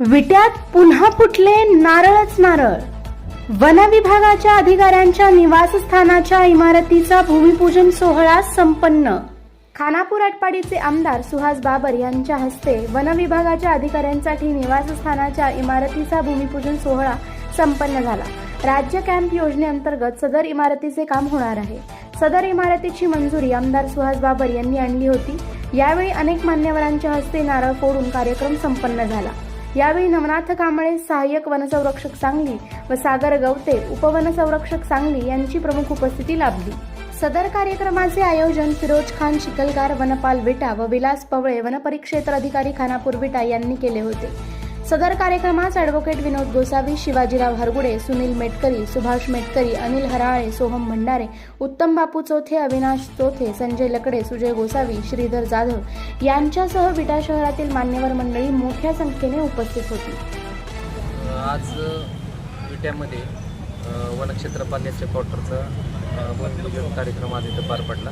विट्यात पुन्हा फुटले नारळच नारळ. वन विभागाच्या अधिकाऱ्यांच्या निवासस्थानाच्या इमारतीचा भूमिपूजन सोहळा संपन्न. खानापूर आटपाडीचे आमदार सुहास बाबर यांच्या हस्ते वन विभागाच्या अधिकाऱ्यांसाठी निवासस्थानाच्या इमारतीचा भूमिपूजन सोहळा संपन्न झाला. राज्य कॅम्प योजनेअंतर्गत सदर इमारतीचे काम होणार आहे. सदर इमारतीची मंजुरी आमदार सुहास बाबर यांनी आणली होती. यावेळी अनेक मान्यवरांच्या हस्ते नारळ फोडून कार्यक्रम संपन्न झाला. यावेळी नवनाथ कांबळे सहाय्यक वनसंरक्षक सांगली व सागर गवते उपवनसंरक्षक सांगली यांची प्रमुख उपस्थिती लाभली. सदर कार्यक्रमाचे आयोजन फिरोज खान शिकलगार वनपाल विटा व विलास पवळे वनपरिक्षेत्र अधिकारी खानापूर विटा यांनी केले होते. सदर कार्यक्रमास ॲडव्होकेट विनोद गोसावी शिवाजीराव हरगुडे सुनील मेटकरी सुभाष मेटकरी अनिल हराळे सोहम भंडारे उत्तम बापू चौथे अविनाश चौथे संजय लकडे सुजय गोसावी श्रीधर जाधव यांच्यासह विटा शहरातील मान्यवर मंडळी मोठ्या संख्येने उपस्थित होती. आज विट्यामध्ये वनक्षेत्र पाल्याच्या क्वार्टरचा भूमिपूजन कार्यक्रम आज इथं पार पडला.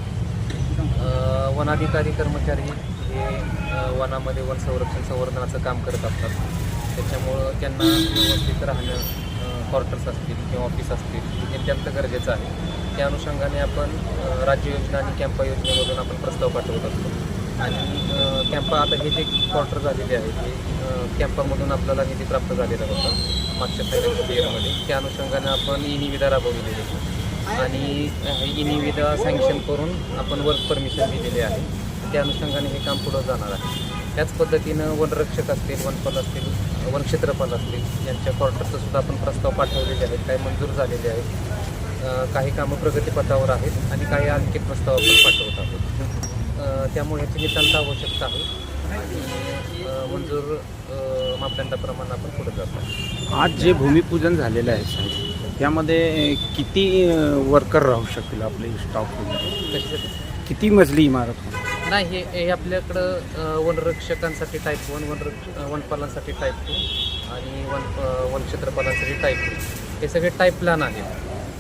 वनाधिकारी कर्मचारी हे वनामध्ये वन संरक्षण संवर्धनाचं काम करत असतात. त्याच्यामुळं त्यांना व्यवस्थित राहणं क्वार्टर्स असतील किंवा ऑफिस असतील हे अत्यंत गरजेचं आहे. त्या अनुषंगाने आपण राज्य योजना आणि कॅम्पा योजनेमधून आपण प्रस्ताव पाठवत असतो. आणि कॅम्पा आता हे जे क्वार्टर झालेले आहे ते कॅम्पामधून आपल्याला निधी प्राप्त झालेला होता मागच्या फायनान्शियल इयरमध्ये त्या अनुषंगाने आपण ई निविदा राबवलेली होती आणि ई निविदा सँक्शन करून आपण वर्क परमिशन दिलेली आहे. त्या अनुषंगाने हे काम पुढं जाणार आहे. त्याच पद्धतीनं वनरक्षक असतील वनपाल असतील वनक्षेत्रपाल असतील यांच्या क्वार्टरचं सुद्धा आपण प्रस्ताव पाठवलेले आहेत काही मंजूर झालेले आहेत. काही कामं प्रगतीपथावर आहेत आणि काही आणखी प्रस्ताव आपण पाठवत आहोत. त्यामुळे ह्याची नितांत आवश्यकता आहे आणि मंजूर मापदंडाप्रमाणे आपण पुढे जात आज जे भूमिपूजन झालेलं आहे साहेब त्यामध्ये किती वर्कर राहू शकतील आपले कशासाठी किती मजली इमारत? नाही हे हे आपल्याकडं वनरक्षकांसाठी टाईप वन वनरक्ष वनपालांसाठी टाईप टू आणि वन वनक्षेत्रपालांसाठी टाईप टू हे सगळे टाईप प्लॅन आहेत.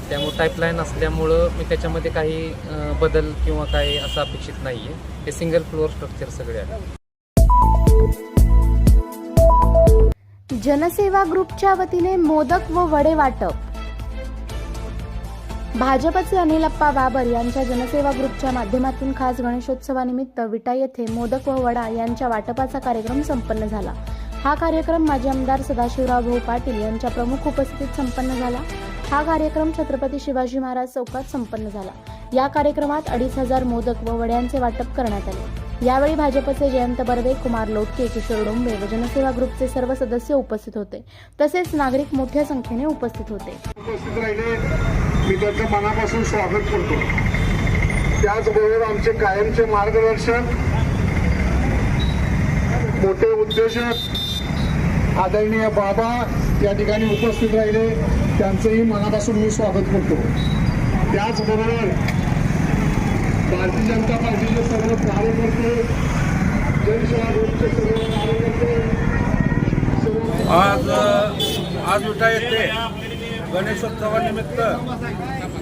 त्यामुळे टाईप लाईन असल्यामुळं मी त्याच्यामध्ये काही बदल किंवा काही असं अपेक्षित नाही आहे हे सिंगल फ्लोअर स्ट्रक्चर सगळे आहे जनसेवा ग्रुपच्या वतीने मोदक व वडे वाटप. भाजपचे अनिलप्पा बाबर यांच्या जनसेवा ग्रुपच्या माध्यमातून खास गणेशोत्सवानिमित्त विटा येथे मोदक व वडा यांच्या वाटपाचा कार्यक्रम संपन्न झाला. हा कार्यक्रम माजी आमदार सदाशिवराव भाऊ पाटील यांच्या प्रमुख उपस्थितीत संपन्न झाला. हा कार्यक्रम छत्रपती शिवाजी महाराज चौकात संपन्न झाला. या कार्यक्रमात अडीच हजार मोदक व वड्यांचे वाटप करण्यात आले. यावेळी भाजपचे जयंत बर्वे कुमार लोटके किशोर डोंबे व जनसेवा ग्रुपचे सर्व सदस्य उपस्थित होते. तसेच नागरिक मोठ्या संख्येने उपस्थित होते. उपस्थित राहिले. मी त्यांचं मनापासून स्वागत करतो. त्याचबरोबर आमचे कायमचे मार्गदर्शक मोठे उद्योजक आदरणीय बाबा या ठिकाणी उपस्थित राहिले. त्यांचंही मनापासून मी स्वागत करतो. त्याचबरोबर भारतीय जनता पार्टीचे सर्व आज आज विटा येथे गणेशोत्सवानिमित्त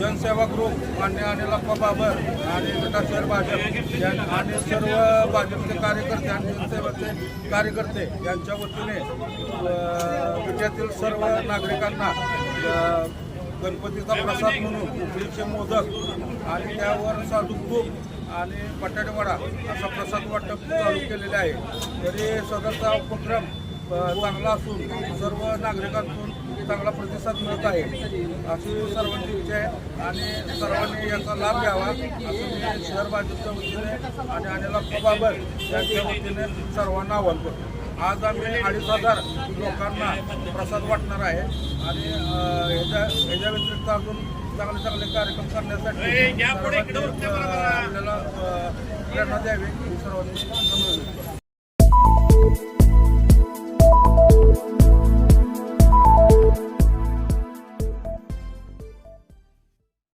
जनसेवा ग्रुप मान्य अनिलप्पा बाबर आणि विटा शहर भाजप. आणि सर्व भाजपचे कार्यकर्ते आणि जनसेवाचे कार्यकर्ते यांच्या वतीने अ, विट्यातील सर्व नागरिकांना गणपतीचा प्रसाद म्हणून उकडीचे मोदक आणि त्यावर साधू तूप आणि बटाटेवडा असा प्रसाद वाटप चालू केलेले आहे. तरी सदरचा उपक्रम चांगला असून सर्व नागरिकांतून चांगला प्रतिसाद मिळत आहे. अशी सर्वांची इच्छा आहे आणि सर्वांनी याचा लाभ घ्यावा असं मी शहर भाजपच्या वतीने आणि अनिल बाबर यांच्या वतीने सर्वांना आवाहन करतो. आज आम्ही अडीच हजार लोकांना प्रसाद वाटणार आहे आणि ह्याच्या ह्याच्या व्यतिरिक्त अजून चांगले चांगले कार्यक्रम करण्यासाठी आपल्याला प्रेरणा द्यावी सर्वांनी.